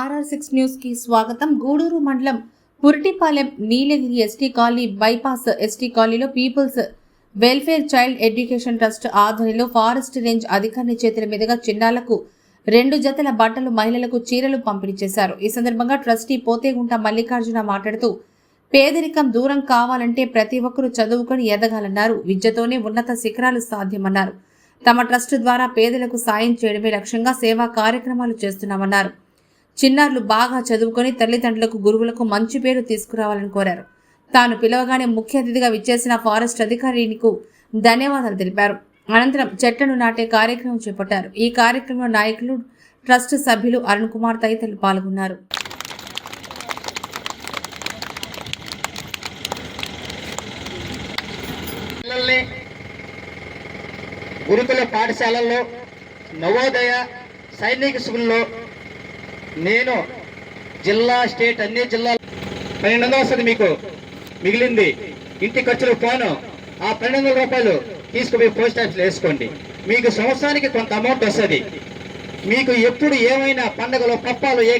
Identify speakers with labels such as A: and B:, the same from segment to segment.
A: RR six న్యూస్కి స్వాగతం. గూడూరు మండలం Puritipalem Neelagiri ST colony bypass ST కాలనీలో people's welfare child education trust ఆధ్వర్యంలో ఫారెస్ట్ రేంజ్ అధికారిని చేతుల మీదుగా చిన్నాలకు రెండు జతల బట్టలు మహిళలకు చీరలు పంపిణీ చేశారు. ఈ సందర్భంగా ట్రస్టీ పోతేగుంట మల్లికార్జున మాట్లాడుతూ పేదరికం దూరం కావాలంటే ప్రతి ఒక్కరూ చదువుకొని ఎదగాలన్నారు. విద్యతోనే ఉన్నత శిఖరాలు సాధ్యమన్నారు. తమ ట్రస్ట్ ద్వారా పేదలకు సాయం చేయడమే లక్ష్యంగా సేవా కార్యక్రమాలు చేస్తున్నామన్నారు. చిన్నారులు బాగా చదువుకొని తల్లిదండ్రులకు గురువులకు మంచి పేరు తీసుకురావాలని కోరారు. తాను పిలవగానే ముఖ్య అతిథిగా విచ్చేసిన ఫారెస్ట్ అధికారినికు ధన్యవాదాలు తెలిపారు. అనంతరం చెట్లను నాటే కార్యక్రమం చేపట్టారు. ఈ కార్యక్రమంలో నాయకులు ట్రస్ట్ సభ్యులు అరుణ్ కుమార్ తదితరులు పాల్గొన్నారు.
B: గురుకుల పాఠశాలల్లో నవోదయ సైనిక స్కూల్లో నేను జిల్లా స్టేట్ అన్ని జిల్లాలు పన్నెండు వందలు వస్తుంది మీకు. మిగిలింది ఇంటి ఖర్చులు పోను. ఆ పన్నెండు వందల రూపాయలు తీసుకుపోయి పోస్ట్ ఆఫీస్లో వేసుకోండి. మీకు సంవత్సరానికి కొంత అమౌంట్ వస్తుంది. మీకు ఎప్పుడు ఏమైనా పండగలో పప్పాలు ఏ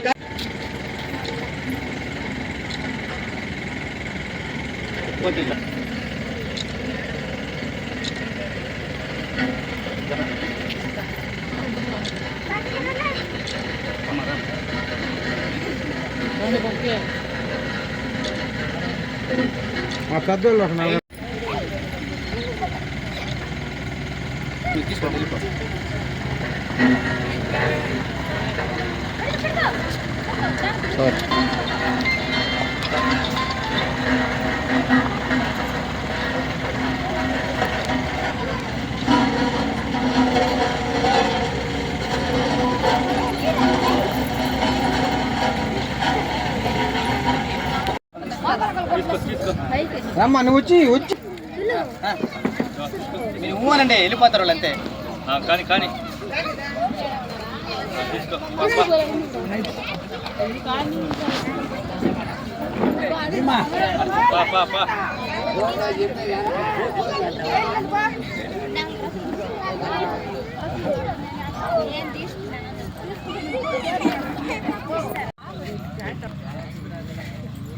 B: కా-
C: మా పెద్దోళ్ళు ఒక నలుగురు రమ్మా నువ్వు వచ్చి వచ్చి.
B: మీరు ఊనండి వెళ్ళిపోతారు వాళ్ళు అంతే.
D: కానీ కానీ.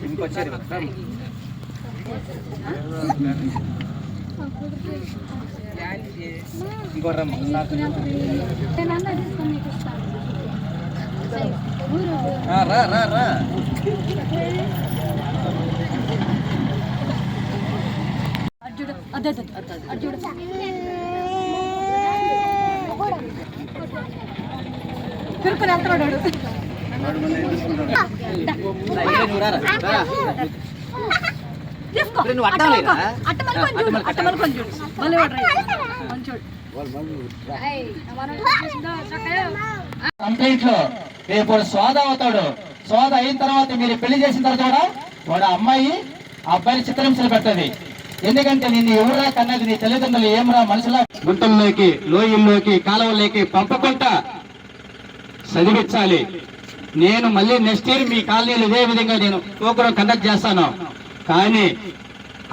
B: ఇంకొచ్చారు రా రా రా
E: తిరుక్కుని వెళ్తున్నాడు
B: నువ్వు రా, రా, రా.
E: తీసుకో. చూడు చూడు.
B: కంప్లీట్. లో రేపు అవుతాడు. స్వాద అయిన తర్వాత మీరు పెళ్ళి చేసిన తర్వాత వాడు అమ్మాయి ఆ అబ్బాయిని చిత్రహింసలు పెట్టదు ఎందుకంటే నిన్ను ఎవరా కన్నది? నీ తల్లిదండ్రులు ఏమరా మనుషుల? గుంటల్లోకి లోయల్లోకి కాలువల్లోకి పంపకుండా చదివించాలి. నేను మళ్ళీ నెక్స్ట్ ఇయర్ మీ కాలనీలు ఇదే విధంగా నేను ప్రోగ్రాం కండక్ట్ చేస్తాను. కానీ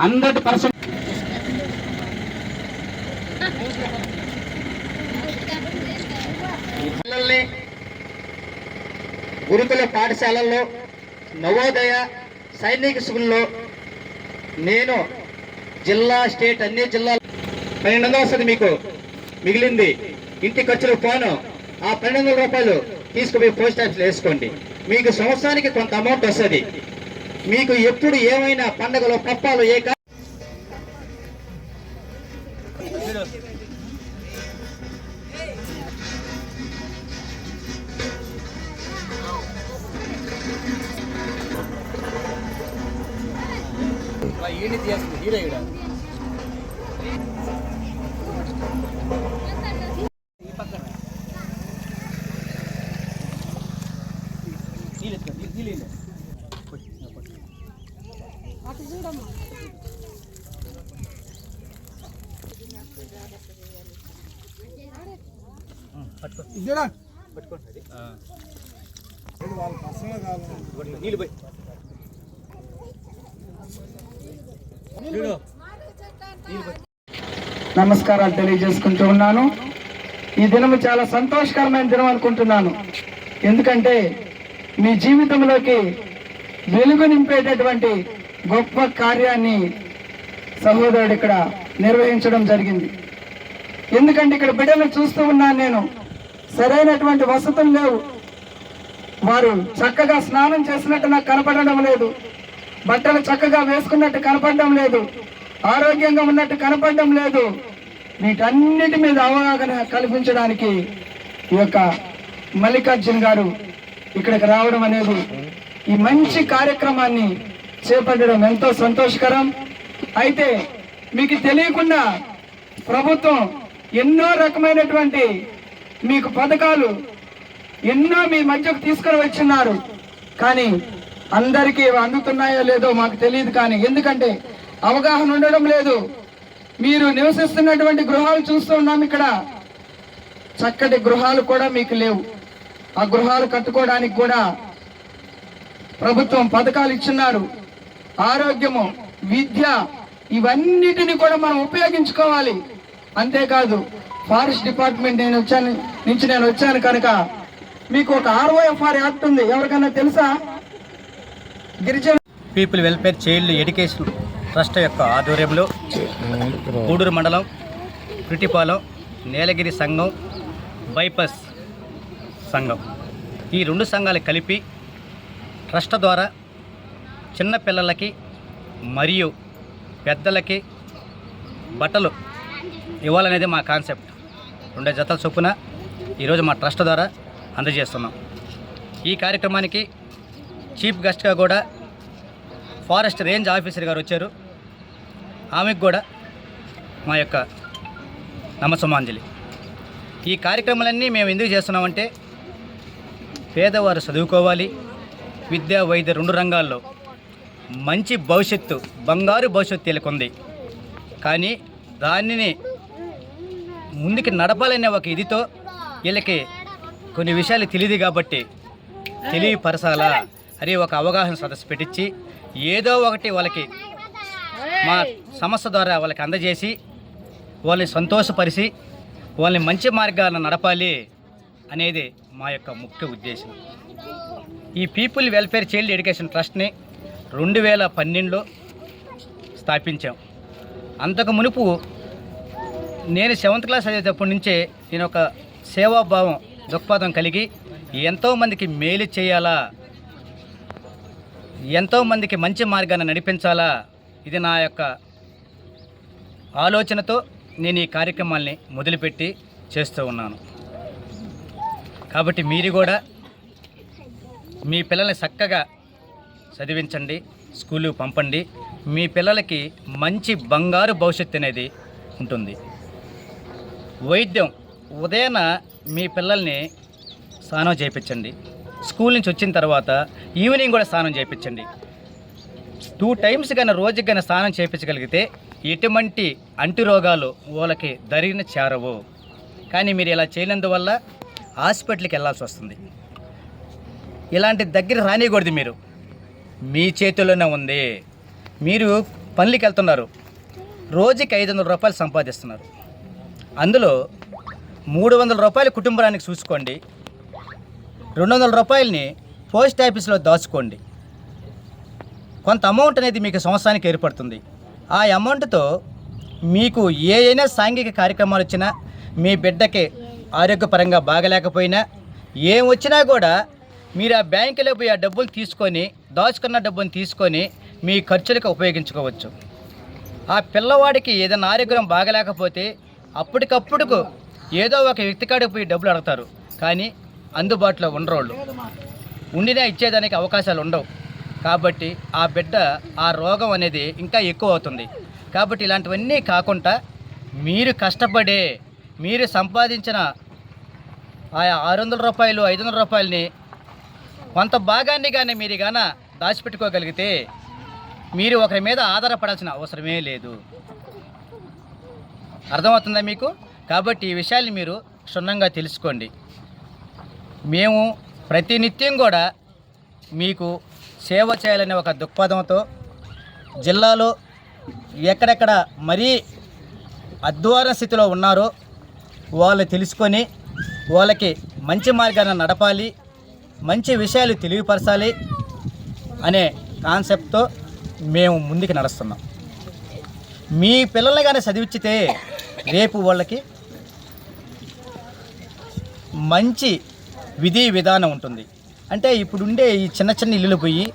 B: హండ్రెడ్ పర్సెంట్ పిల్లల్ని గురుకుల పాఠశాలల్లో నవోదయ సైనిక స్కూల్లో నేను జిల్లా స్టేట్ అన్ని జిల్లాలు పన్నెండు వందలు వస్తుంది మీకు మిగిలింది. ఇంటి ఖర్చులు పోను. ఆ పన్నెండు వందల రూపాయలు తీసుకుపోయి పోస్ట్ ఆఫీస్లో వేసుకోండి. మీకు సంవత్సరానికి కొంత అమౌంట్ వస్తుంది. మీకు ఎప్పుడు ఏమైనా పండగలో పప్పాలు ఏ కా-
C: ఇదేనా
B: నీళ్ళు నమస్కారాలు తెలియజేసుకుంటూ ఉన్నాను. ఈ దినం చాలా సంతోషకరమైన దినం అనుకుంటున్నాను. ఎందుకంటే
F: మీ జీవితంలోకి వెలుగు నింపేటటువంటి గొప్ప కార్యాన్ని సహోదరుడు ఇక్కడ నిర్వహించడం జరిగింది. ఎందుకంటే ఇక్కడ బిడ్డలు చూస్తూ ఉన్నాను నేను. సరైనటువంటి వసతులు లేవు. వారు చక్కగా స్నానం చేసినట్టు నాకు కనపడడం లేదు. బట్టలు చక్కగా వేసుకున్నట్టు కనపడడం లేదు. ఆరోగ్యంగా ఉన్నట్టు కనపడడం లేదు. వీటన్నిటి మీద అవగాహన కల్పించడానికి ఈ యొక్క మల్లికార్జున్ గారు ఇక్కడికి రావడం అనేది ఈ మంచి కార్యక్రమాన్ని చేపట్టడం ఎంతో సంతోషకరం. అయితే మీకు తెలియకుండా ప్రభుత్వం ఎన్నో రకమైనటువంటి మీకు పథకాలు ఎన్నో మీ మధ్యకు తీసుకుని వచ్చిన్నారు. కానీ అందరికీ అందుతున్నాయో లేదో మాకు తెలియదు కానీ ఎందుకంటే అవగాహన ఉండడం లేదు. మీరు నివసిస్తున్నటువంటి గృహాలు చూస్తూ ఉన్నాం ఇక్కడ. చక్కటి గృహాలు కూడా మీకు లేవు. ఆ గృహాలు కట్టుకోవడానికి కూడా ప్రభుత్వం పథకాలు ఇచ్చున్నారు. ఆరోగ్యము విద్య ఇవన్నిటిని కూడా మనం ఉపయోగించుకోవాలి. అంతేకాదు ఫారెస్ట్ డిపార్ట్మెంట్ నేను వచ్చాను నుంచి నేను వచ్చాను కనుక మీకు ఒక ఆర్ఓఎఫ్ఆర్ యాక్ట్ ఉంది. ఎవరికైనా తెలుసా? గిరిజన
B: people welfare child education trust యొక్క ఆధ్వర్యంలో గూడూరు మండలం కృటిపాలెం నీలగిరి సంఘం బైపస్ సంఘం. ఈ రెండు సంఘాలు కలిపి ట్రస్ట్ ద్వారా చిన్నపిల్లలకి మరియు పెద్దలకి బట్టలు ఇవ్వాలనేది మా కాన్సెప్ట్. రెండు జతల చొప్పున ఈరోజు మా ట్రస్ట్ ద్వారా అందజేస్తున్నాం. ఈ కార్యక్రమానికి చీఫ్ గెస్ట్గా కూడా ఫారెస్ట్ రేంజ్ ఆఫీసర్ గారు వచ్చారు. ఆమెకు కూడా మా యొక్క నమసమాంజలి ఈ కార్యక్రమాలన్నీ మేము ఎందుకు చేస్తున్నామంటే పేదవారు చదువుకోవాలి విద్యా వైద్య రెండు రంగాల్లో మంచి భవిష్యత్తు బంగారు భవిష్యత్తు వీళ్ళకుంది కానీ దానిని ముందుకు నడపాలనే ఒక ఇదితో వీళ్ళకి కొన్ని విషయాలు తెలియదు కాబట్టి తెలియపరచాలా అని ఒక అవగాహన సదస్సు పెట్టించి ఏదో ఒకటి వాళ్ళకి మా సంస్థ ద్వారా వాళ్ళకి అందజేసి వాళ్ళని సంతోషపరిచి వాళ్ళని మంచి మార్గాలను నడపాలి అనేది మా యొక్క ముఖ్య ఉద్దేశం. ఈ పీపుల్ వెల్ఫేర్ చైల్డ్ ఎడ్యుకేషన్ ట్రస్ట్ని రెండు వేల పన్నెండులో స్థాపించాం. అంతకు మునుపు నేను సెవెంత్ క్లాస్ చదివేటప్పటి నుంచే నేను ఒక సేవాభావం దృక్పథం కలిగి ఎంతోమందికి మేలు చేయాలా? ఎంతోమందికి మంచి మార్గాన్ని నడిపించాలా? ఇది నా యొక్క ఆలోచనతో నేను ఈ కార్యక్రమాల్ని మొదలుపెట్టి చేస్తూ ఉన్నాను. కాబట్టి మీరు కూడా మీ పిల్లల్ని చక్కగా చదివించండి స్కూలు పంపండి. మీ పిల్లలకి మంచి బంగారు భవిష్యత్తు అనేది ఉంటుంది. వైద్యం ఉదయాన మీ పిల్లల్ని స్నానం చేయించండి. స్కూల్ నుంచి వచ్చిన తర్వాత ఈవినింగ్ కూడా స్నానం చేయించండి. టూ టైమ్స్ కానీ రోజుకి కానీ స్నానం చేయించగలిగితే ఎటువంటి అంటు రోగాలు వాళ్ళకి దరిగిన చేరవు. కానీ మీరు ఇలా చేయనందువల్ల హాస్పిటల్కి వెళ్ళాల్సి వస్తుంది. ఇలాంటి దగ్గర రానియకూడదు మీరు. మీ చేతుల్లోనే ఉంది. మీరు పనులకి వెళ్తున్నారు. రోజుకి ఐదు వందల రూపాయలు సంపాదిస్తున్నారు. అందులో మూడు వందల రూపాయలు కుటుంబానికి చూసుకోండి. రెండు వందల రూపాయలని పోస్ట్ ఆఫీస్లో దాచుకోండి. కొంత అమౌంట్ అనేది మీకు సంవత్సరానికి ఏర్పడుతుంది. ఆ అమౌంట్తో మీకు ఏ అయినా సాంఘిక కార్యక్రమాలు వచ్చినా మీ బిడ్డకి ఆరోగ్యపరంగా బాగలేకపోయినా ఏం వచ్చినా కూడా మీరు ఆ బ్యాంకులో పోయి ఆ డబ్బులు తీసుకొని దాచుకున్న డబ్బుని తీసుకొని మీ ఖర్చులకు ఉపయోగించుకోవచ్చు. ఆ పిల్లవాడికి ఏదైనా ఆరోగ్యం బాగలేకపోతే అప్పటికప్పుడుకు ఏదో ఒక వ్యక్తి కాడికి పోయి డబ్బులు అడగతారు. కానీ అందుబాటులో ఉండరోళ్ళు. ఉండినా ఇచ్చేదానికి అవకాశాలు ఉండవు. కాబట్టి ఆ బిడ్డ ఆ రోగం అనేది ఇంకా ఎక్కువ అవుతుంది. కాబట్టి ఇలాంటివన్నీ కాకుండా మీరు కష్టపడే మీరు సంపాదించిన ఆ ఆరు వందల రూపాయలు ఐదు వందల రూపాయలని కొంత భాగాన్ని కానీ మీరు గాన దాచిపెట్టుకోగలిగితే మీరు ఒకరి మీద ఆధారపడాల్సిన అవసరమే లేదు. అర్థమవుతుందా మీకు? కాబట్టి ఈ విషయాల్ని మీరు క్షుణ్ణంగా తెలుసుకోండి. మేము ప్రతినిత్యం కూడా మీకు సేవ చేయాలనే ఒక దృక్పథంతో జిల్లాలో ఎక్కడెక్కడ మరీ అద్వార స్థితిలో ఉన్నారో వాళ్ళు తెలుసుకొని వాళ్ళకి మంచి మార్గాన్ని నడపాలి మంచి విషయాలు తెలియపరచాలి అనే కాన్సెప్ట్తో మేము ముందుకు నడుస్తున్నాం. మీ పిల్లల్ని కానీ చదివించితే రేపు వాళ్ళకి మంచి విధి విధానం ఉంటుంది. అంటే ఇప్పుడుండే ఈ చిన్న చిన్న ఇల్లులు పోయి